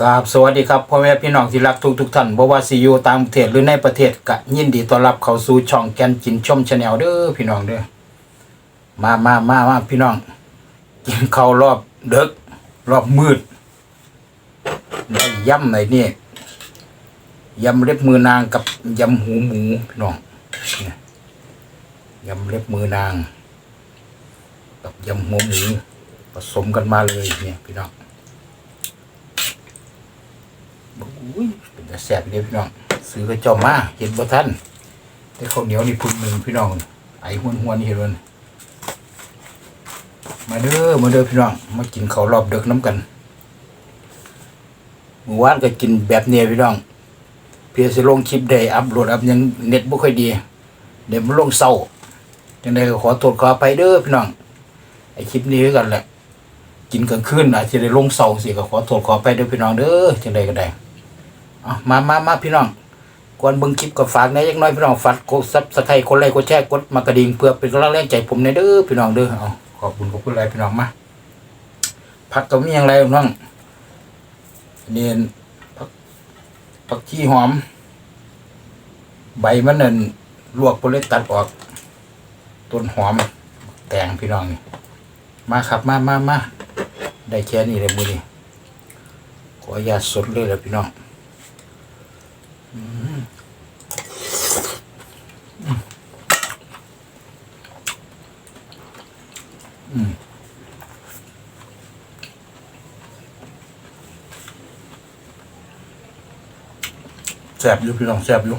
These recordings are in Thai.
กราบสวัสดีครับพ่อแม่พี่น้องที่รักทุกทุกท่านบ่ว่าสิอยู่ต่างประเทศหรือในประเทศก็ยินดีต้อนรับเข้าสู่ช่องแกนจินชมชาแนลเด้อพี่น้องเด้อมามามามาพี่น้อง กินข้าวรอบเดึกรอบมืดได้ยำไหนนี่ยำเล็บมือนางกับยำหูหมูพี่น้องเนี่ยยำเล็บมือนาง กับยำหัวหมูผสมกันมาเลยเนี่ยพี่น้อง อุ้ยเป็นต่แสบเลยพี่น้อง ซื้อกระจอมมาเห็นบ่ท่านแต่ข้าวเหนียวนี่พุ่นหนึ่งพี่น้อง ไอ้หวนหวนนี่เห็นบ่นมาเด้อมาเด้อพี่น้อง มากินข้าวรอบเด็กน้ำกันเมื่อวานก็กินแบบเนี้ยพี่น้อง เพียสิลงคลิปได้อัพโหลดอัพยังเน็ตบ่ค่อยดี เดี๋ยวมันลงเศร้าจังไดก็ขอโทษขออภัยเด้อพี่น้อง ไอ้คลิปนี้กันแหละ กินกลางคืนอาจจะได้ลงเศร้าสิก็ขอโทษขออภัยเด้อพี่น้องเด้อจังไดก็ได้ อามามามาพี่น้องก่อนเบิ่งคลิปก็ฝากแน่ยักน้อยพี่น้องฝากกดซับสไครต์กดไลค์กดแชร์กดมากระดิ่งเพื่อเป็นกำลังแรงใจผมในเด้อพี่น้องเด้อเอาขอบคุณขอบคุณหลายพี่น้องมาผักก็มีอย่างไรพี่น้องอันนี่ผักผักชีหอม ใบมันนั่นลวกไปเลยตัดออก ต้นหอมแตงพี่น้องนี่มาครับมามามาได้แค่นี้เลยมือนี้ขออนุญาตสดเลยแล้วพี่น้อง แซ่บอยู่พี่น้องแซ่บอยู่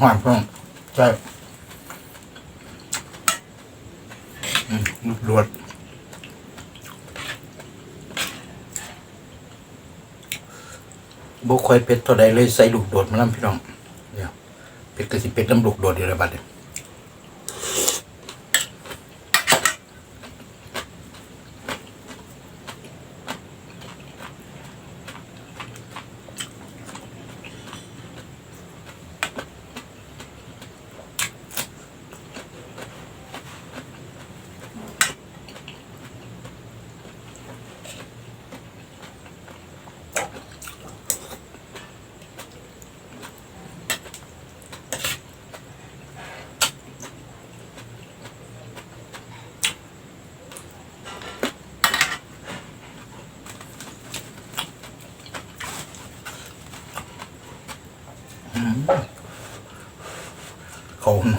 หอาหวานเพิ่มใช่อืมลูกโดดบุกค่อยเป็ดตัวใดเลยใส่ลูกโดดมาล้ำพี่น้อง เดี๋ยวเป็ดกระสิเป็ดน้ำลูกโดดเดี๋ยวละบาดเนี่ย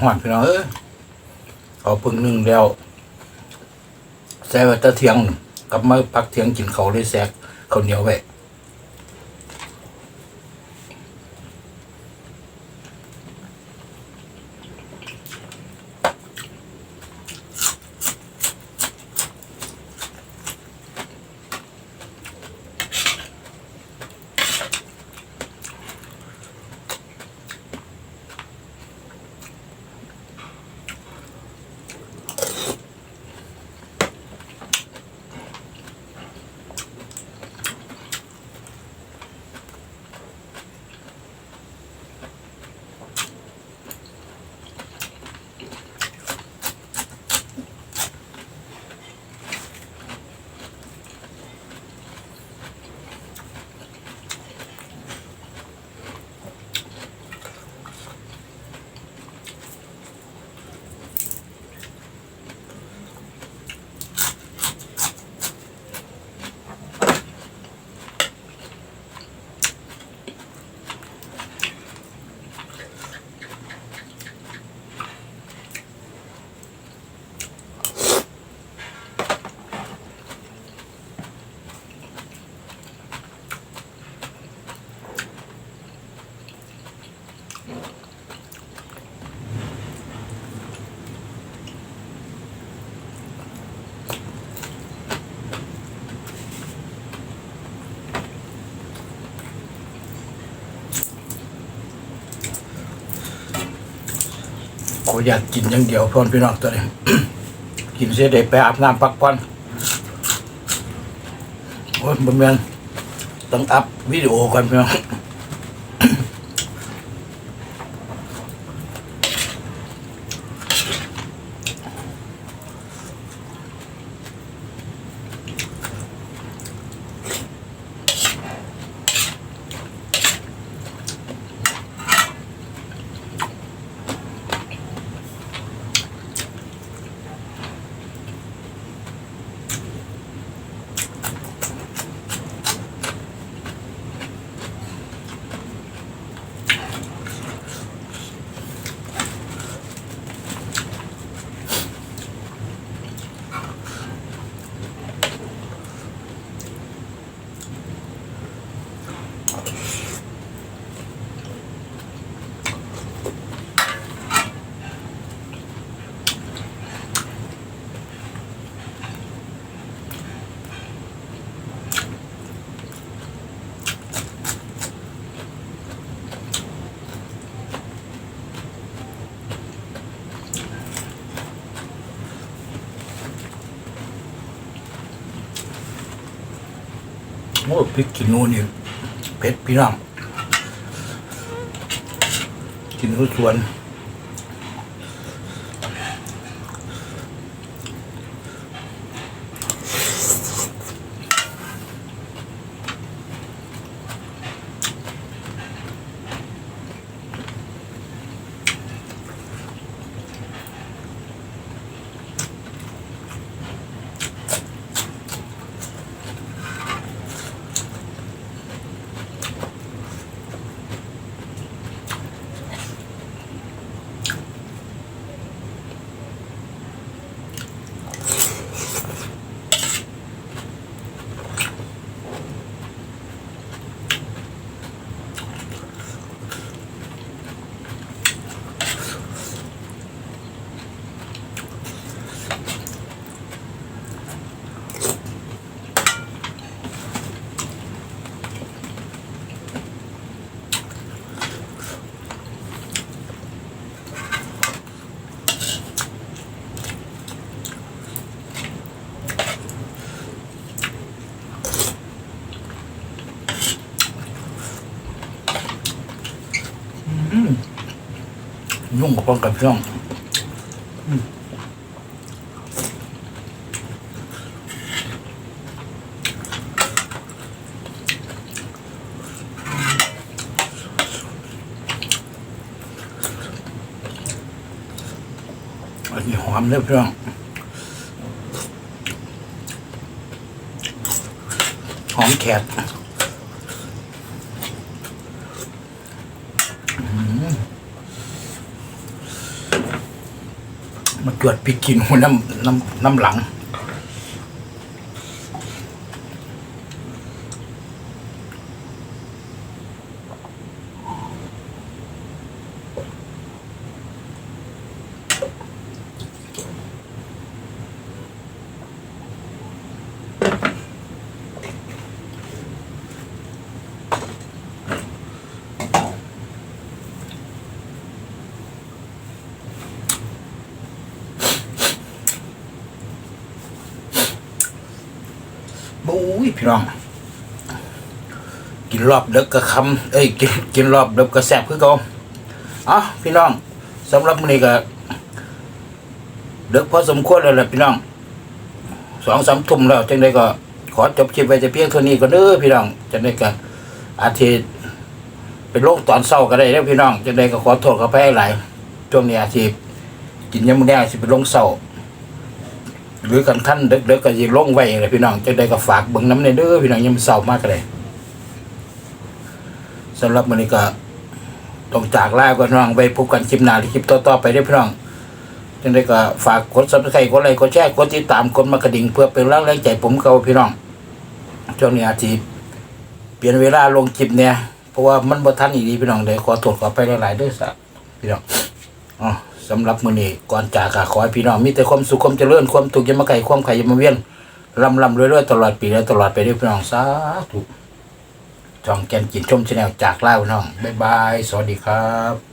หวานพี่น้องเอ้ยเขาพึ่งนึ่งแล้วแซ่บตะเทียงกลับมาพักเทียงกินเขาเลยแซกเขาเหนียวไว้ ขออยากกินอย่างเดียวพอนพี่น้องตัวนี้ กินเสียเด้ไปอาบน้ำพักผ่อนโอ้ยบะเมียนต้องอัพวิดีโอก่อนพี่น้อง โอ้พริกกินนูนี่เผ็ดพี่น้องกินทุกส่วน ยุ่งกับป้องกับพี่น้องอืมอันนี้หอมเลยพี่น้องหอมแขก มาจวดพิกินหัวน้ำน้ำน้ำหลัง บุ้ยพี่น้อง กินรอบเด็กกระคำเอ้ยกินกินรอบเด็กกระแสบคือเก่าอะพี่น้องสำหรับมื้อนี้ก็เด็กพอสมควรแล้วล่ะพี่น้องสองสามทุ่มแล้วจังไดก็ ขอจบคลิปไว้แต่เพียงเท่านี้ก็เด้อพี่น้องจังไดก็อาทิตย์เป็นโรคตอนเศร้าก็ได้เด้อพี่น้องจังไดก็ขอโทษขออภัยหลายช่วงนี้อาทิตย์กินยามมื้อนี้สิเป็นโรคเศร้า หรือกันขั้นเด็กๆก็ยิลงไว้เลยพี่น้องจะได้ก็ฝากเบิ่งน้ำในเด้อพี่น้องยังเศร้ามากเลยสำหรับมื้อนี้ก็ต้องจากลาก่อนน้องไปพบกันคลิปหน้าหรือคลิปต่อๆไปเด้พี่น้องจังได้ก็ฝากกด Subscribe กดไลค์กดแชร์กดติดตามกดมากระดิ่งเพื่อเป็นแรงแรงใจผมเก่าพี่น้องช่วงนี้อาทิตย์เปลี่ยนเวลาลงคลิปเนี่ยเพราะว่ามันบ่ทันอีกดีพี่น้องเดี๋ยวขอโทษขอไปหลายๆด้อสักพี่น้องอ๋อ สำหรับมื้อนี้ก่อนจากก็ขอให้พี่น้องมีแต่ความสุขความเจริญความทุกข์ยามาไก่ความไข่ยามาเวียนร่ำร่ำรวยๆตลอดปีและตลอดไปด้วยพี่น้องสาธุช่องแกนกินชมชาแนลจากเล่าน้องบ๊ายบาย สวัสดีครับ